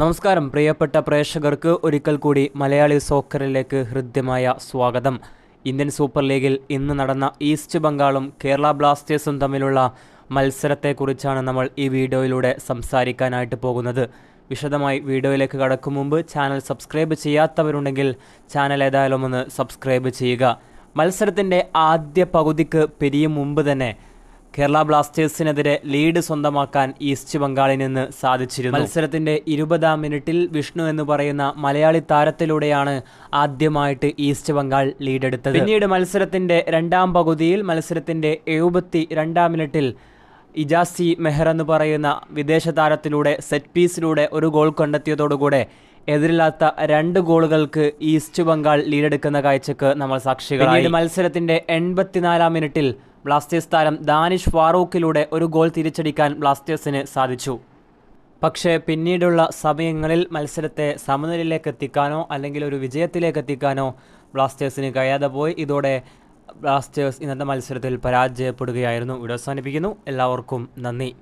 നമസ്കാരം. പ്രിയപ്പെട്ട പ്രേക്ഷകർക്ക് ഒരിക്കൽ കൂടി മലയാളി സോക്കറിലേക്ക് ഹൃദ്യമായ സ്വാഗതം. ഇന്ത്യൻ സൂപ്പർ ലീഗിൽ ഇന്ന് നടന്ന ഈസ്റ്റ് ബംഗാളും കേരള ബ്ലാസ്റ്റേഴ്സും തമ്മിലുള്ള മത്സരത്തെക്കുറിച്ചാണ് നമ്മൾ ഈ വീഡിയോയിലൂടെ സംസാരിക്കാനായിട്ട് പോകുന്നത്. വിശദമായി വീഡിയോയിലേക്ക് കടക്കും മുമ്പ് ചാനൽ സബ്സ്ക്രൈബ് ചെയ്യാത്തവരുണ്ടെങ്കിൽ ചാനൽ ഏതായാലും ഒന്ന് സബ്സ്ക്രൈബ് ചെയ്യുക. മത്സരത്തിന്റെ ആദ്യ പകുതിക്ക് പിരിയും മുമ്പ് തന്നെ കേരള ബ്ലാസ്റ്റേഴ്സിനെതിരെ ലീഡ് സ്വന്തമാക്കാൻ ഈസ്റ്റ് ബംഗാളിൽ നിന്ന് സാധിച്ചിരുന്നു. മത്സരത്തിന്റെ ഇരുപതാം മിനിറ്റിൽ വിഷ്ണു എന്ന് പറയുന്ന മലയാളി താരത്തിലൂടെയാണ് ആദ്യമായിട്ട് ഈസ്റ്റ് ബംഗാൾ ലീഡെടുത്തത്. പിന്നീട് മത്സരത്തിന്റെ രണ്ടാം പകുതിയിൽ മത്സരത്തിന്റെ എഴുപത്തി രണ്ടാം മിനിറ്റിൽ ഇജാസി മെഹർ എന്ന് പറയുന്ന വിദേശ താരത്തിലൂടെ സെറ്റ് പീസിലൂടെ ഒരു ഗോൾ കണ്ടെത്തിയതോടുകൂടെ എതിരില്ലാത്ത രണ്ട് ഗോളുകൾക്ക് ഈസ്റ്റ് ബംഗാൾ ലീഡെടുക്കുന്ന കാഴ്ചക്ക് നമ്മൾ സാക്ഷികളായി. മത്സരത്തിന്റെ എൺപത്തിനാലാം മിനിറ്റിൽ ബ്ലാസ്റ്റേഴ്സ് താരം ദാനിഷ് ഫാറൂഖിലൂടെ ഒരു ഗോൾ തിരിച്ചടിക്കാൻ ബ്ലാസ്റ്റേഴ്സിന് സാധിച്ചു. പക്ഷേ പിന്നീടുള്ള സമയങ്ങളിൽ മത്സരത്തെ സമനിലയിലേക്ക് എത്തിക്കാനോ അല്ലെങ്കിൽ ഒരു വിജയത്തിലേക്ക് എത്തിക്കാനോ ബ്ലാസ്റ്റേഴ്സിന് കഴിയാതെ പോയി. ഇതോടെ ബ്ലാസ്റ്റേഴ്സ് ഇന്നത്തെ മത്സരത്തിൽ പരാജയപ്പെടുകയായിരുന്നു. ഇവിടെ അവസാനിപ്പിക്കുന്നു. എല്ലാവർക്കും നന്ദി.